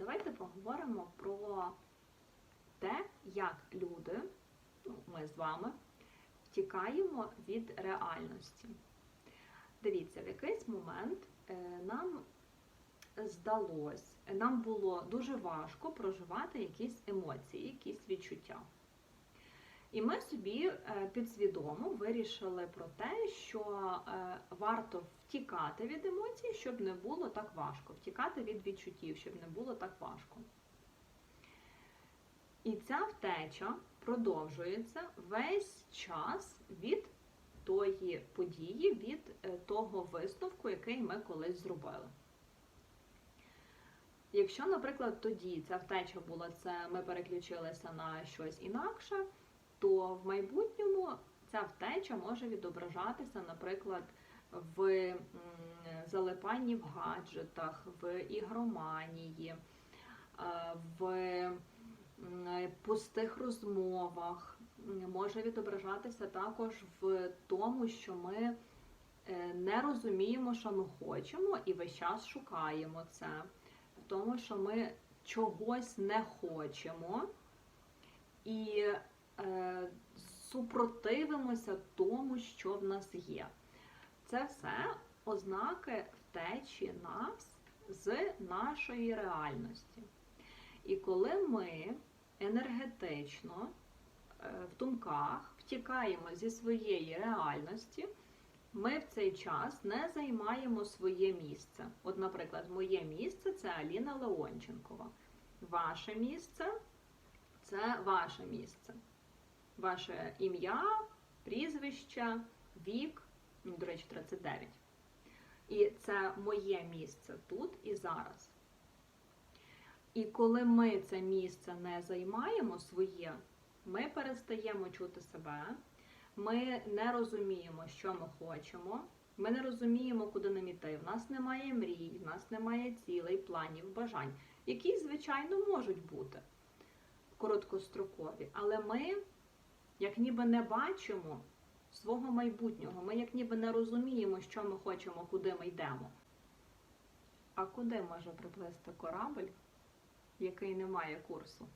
давайте поговоримо про те, як люди, ну, ми з вами, втікаємо від реальності. Дивіться, в якийсь момент е, нам здалось, нам було дуже важко проживати якісь емоції. І ми собі е, підсвідомо вирішили про те, що е, варто втікати від емоцій, щоб не було так важко, втікати від відчуттів, щоб не було так важко. І ця втеча продовжується весь час від тої події, від е, того висновку, який ми колись зробили. Якщо, наприклад, тоді ця втеча була це, ми переключилися на щось інакше, то в майбутньому ця втеча може відображатися, наприклад, в залипанні в гаджетах, в ігроманії, е, в пустих розмовах. Може відображатися також в тому, що ми е, не розуміємо, що ми хочемо, і весь час шукаємо це. В тому, що ми чогось не хочемо і супротивимося тому, що в нас є. Це все ознаки втечі нас з нашої реальності. І коли ми енергетично е, в думках втікаємо зі своєї реальності, ми в цей час не займаємо своє місце. От, наприклад, моє місце це Аліна Леонченкова. Ваше місце це ваше місце. Ваше ім'я, прізвище, вік, ну, до речі, 39. І це моє місце тут і зараз. І коли ми це місце не займаємо своє, ми перестаємо чути себе, ми не розуміємо, що ми хочемо, ми не розуміємо, куди нам іти. В нас немає мрій, в нас немає цілей, планів, бажань, які, звичайно, можуть бути короткострокові. Але ми, як ніби не бачимо свого майбутнього, ми як ніби не розуміємо, що ми хочемо, куди ми йдемо. А куди може приплисти корабль, який не має курсу?